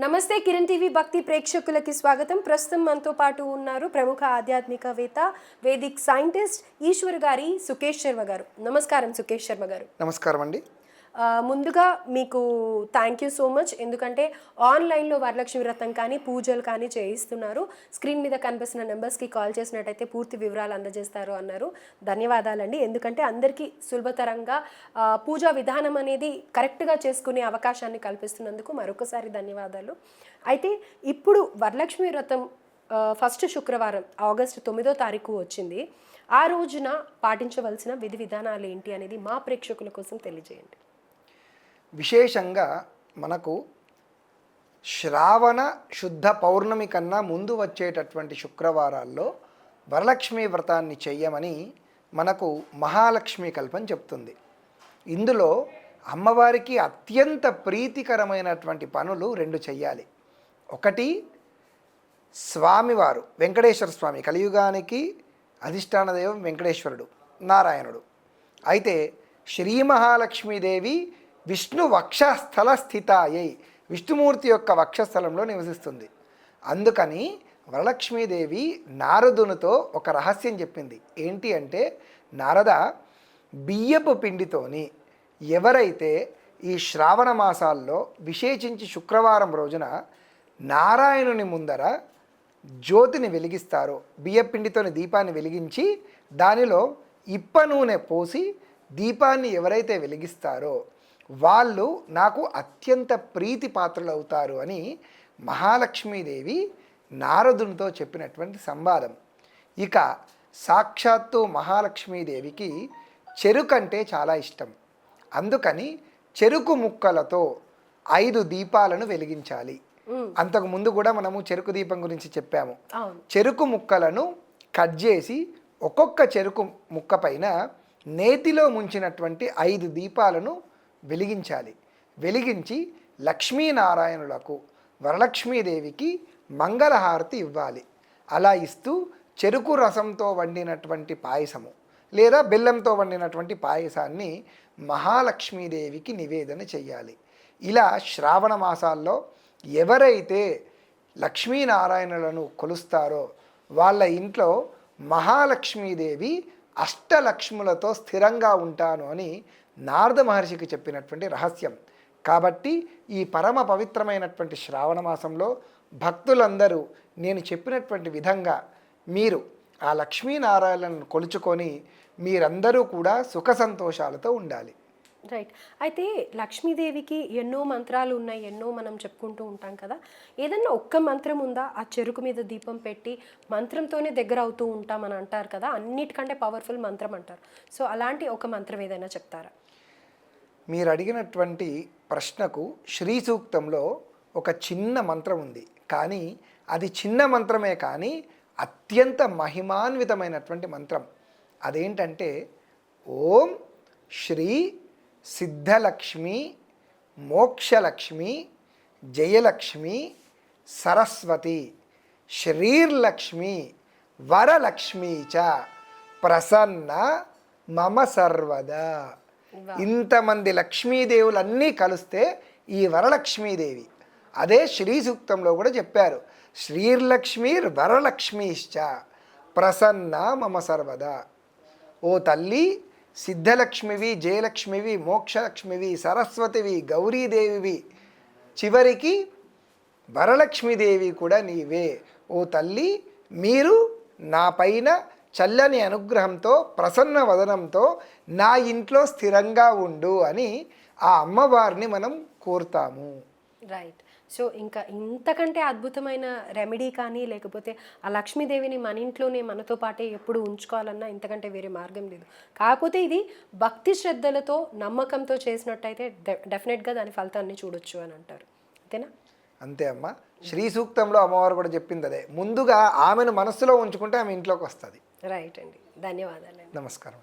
నమస్తే కిరణ్ టీవీ భక్తి ప్రేక్షకులకి స్వాగతం. ప్రస్తుతం మనతో పాటు ఉన్నారు ప్రముఖ ఆధ్యాత్మికవేత్త వేదిక్ సైంటిస్ట్ ఈశ్వర్ గారి సుకేష్ శర్మ గారు. నమస్కారం సుకేష్ శర్మ గారు. నమస్కారం అండి. ముందుగా మీకు థ్యాంక్ యూ సో మచ్ ఎందుకంటే ఆన్లైన్లో వరలక్ష్మి వ్రతం కానీ పూజలు కానీ చేయిస్తున్నారు. స్క్రీన్ మీద కనిపిస్తున్న నెంబర్స్కి కాల్ చేసినట్టయితే పూర్తి వివరాలు అందజేస్తారు అన్నారు. ధన్యవాదాలండి. ఎందుకంటే అందరికీ సులభతరంగా పూజా విధానం అనేది కరెక్ట్గా చేసుకునే అవకాశాన్ని కల్పిస్తున్నందుకు మరొకసారి ధన్యవాదాలు. అయితే ఇప్పుడు వరలక్ష్మి వ్రతం ఫస్ట్ శుక్రవారం ఆగస్టు తొమ్మిదో తారీఖు వచ్చింది. ఆ రోజున పాటించవలసిన విధి విధానాలు ఏంటి అనేది మా ప్రేక్షకుల కోసం తెలియజేయండి. విశేషంగా మనకు శ్రావణ శుద్ధ పౌర్ణమి కన్నా ముందు వచ్చేటటువంటి శుక్రవారాల్లో వరలక్ష్మి వ్రతాన్ని చెయ్యమని మనకు మహాలక్ష్మి కల్పం చెప్తుంది. ఇందులో అమ్మవారికి అత్యంత ప్రీతికరమైనటువంటి పనులు రెండు చెయ్యాలి. ఒకటి స్వామివారు వెంకటేశ్వర స్వామి కలియుగానికి అధిష్టాన దైవం వెంకటేశ్వరుడు నారాయణుడు. అయితే శ్రీ మహాలక్ష్మీదేవి విష్ణు వక్షస్థల స్థితాయై. విష్ణుమూర్తి యొక్క వక్షస్థలంలో నివసిస్తుంది. అందుకని వరలక్ష్మీదేవి నారదునితో ఒక రహస్యం చెప్పింది. ఏంటి అంటే నారద బియ్యపు పిండితోని ఎవరైతే ఈ శ్రావణ మాసాల్లో విశేషించి శుక్రవారం రోజున నారాయణుని ముందర జ్యోతిని వెలిగిస్తారో బియ్యపిండితోని దీపాన్ని వెలిగించి దానిలో ఇప్ప నూనె పోసి దీపాన్ని ఎవరైతే వెలిగిస్తారో వాళ్ళు నాకు అత్యంత ప్రీతి పాత్రలు అవుతారు అని మహాలక్ష్మీదేవి నారదునితో చెప్పినటువంటి సంవాదం. ఇక సాక్షాత్తు మహాలక్ష్మీదేవికి చెరుకు అంటే చాలా ఇష్టం. అందుకని చెరుకు ముక్కలతో ఐదు దీపాలను వెలిగించాలి. అంతకు ముందు కూడా మనము చెరుకు దీపం గురించి చెప్పాము. చెరుకు ముక్కలను కట్ చేసి ఒక్కొక్క చెరుకు ముక్క పైన నేతిలో ముంచినటువంటి ఐదు దీపాలను వెలిగించాలి. వెలిగించి లక్ష్మీనారాయణులకు వరలక్ష్మీదేవికి మంగళహారతి ఇవ్వాలి. అలా ఇస్తూ చెరుకు రసంతో వండినటువంటి పాయసము లేదా బెల్లంతో వండినటువంటి పాయసాన్ని మహాలక్ష్మీదేవికి నివేదన చేయాలి ఇలా శ్రావణ మాసాల్లో ఎవరైతే లక్ష్మీనారాయణులను కొలుస్తారో వాళ్ళ ఇంట్లో మహాలక్ష్మీదేవి అష్టలక్ష్ములతో స్థిరంగా ఉంటాను అని నారద మహర్షికి చెప్పినటువంటి రహస్యం. కాబట్టి ఈ పరమ పవిత్రమైనటువంటి శ్రావణ మాసంలో భక్తులందరూ నేను చెప్పినటువంటి విధంగా మీరు ఆ లక్ష్మీనారాయణను కొలుచుకొని మీరందరూ కూడా సుఖ సంతోషాలతో ఉండాలి. రైట్ అయితే లక్ష్మీదేవికి ఎన్నో మంత్రాలు ఉన్నాయి ఎన్నో మనం చెప్పుకుంటూ ఉంటాం కదా. ఏదన్నా ఒక్క మంత్రం ఉందా? ఆ చెరుకు మీద దీపం పెట్టి మంత్రంతోనే దగ్గర అవుతూ ఉంటామని అంటారు కదా. అన్నిటికంటే పవర్ఫుల్ మంత్రం అంటారు. సో అలాంటి ఒక మంత్రం ఏదైనా చెప్తారా? మీరు అడిగినటువంటి ప్రశ్నకు శ్రీ సూక్తంలో ఒక చిన్న మంత్రం ఉంది. కానీ అది చిన్న మంత్రమే కానీ అత్యంత మహిమాన్వితమైనటువంటి మంత్రం. అదేంటంటే ఓం శ్రీ సిద్ధలక్ష్మి మోక్షలక్ష్మి జయలక్ష్మి సరస్వతి శ్రీర్లక్ష్మి వరలక్ష్మి చ ప్రసన్న మమ సర్వదా. ఇంతమంది లక్ష్మీదేవులన్నీ కలిస్తే ఈ వరలక్ష్మీదేవి. అదే శ్రీ సూక్తంలో కూడా చెప్పారు. శ్రీర్లక్ష్మీర్ వరలక్ష్మీశ్చ ప్రసన్న మమ సర్వదా. ఓ తల్లి సిద్ధలక్ష్మివి జయలక్ష్మివి మోక్షలక్ష్మివి సరస్వతివి గౌరీదేవివి చివరికి వరలక్ష్మీదేవి కూడా నీవే. ఓ తల్లి మీరు నా పైన చల్లని అనుగ్రహంతో ప్రసన్న వదనంతో నా ఇంట్లో స్థిరంగా ఉండు అని ఆ అమ్మవారిని మనం కోరుతాము. రైట్ సో ఇంకా ఇంతకంటే అద్భుతమైన రెమెడీ కానీ లేకపోతే ఆ లక్ష్మీదేవిని మన ఇంట్లోనే మనతో పాటే ఎప్పుడు ఉంచుకోవాలన్నా ఇంతకంటే వేరే మార్గం లేదు. కాకపోతే ఇది భక్తి శ్రద్ధలతో నమ్మకంతో చేసినట్టయితే డె- డెఫినెట్గా దాని ఫలితాన్ని చూడొచ్చు అని అంటారు. అంతేనా? అంతే అమ్మ. శ్రీ సూక్తంలో అమ్మవారు కూడా చెప్పింది అదే. ముందుగా ఆమెను మనస్సులో ఉంచుకుంటే ఆమె ఇంట్లోకి వస్తుంది. రైట్ అండి. ధన్యవాదాలు నమస్కారం.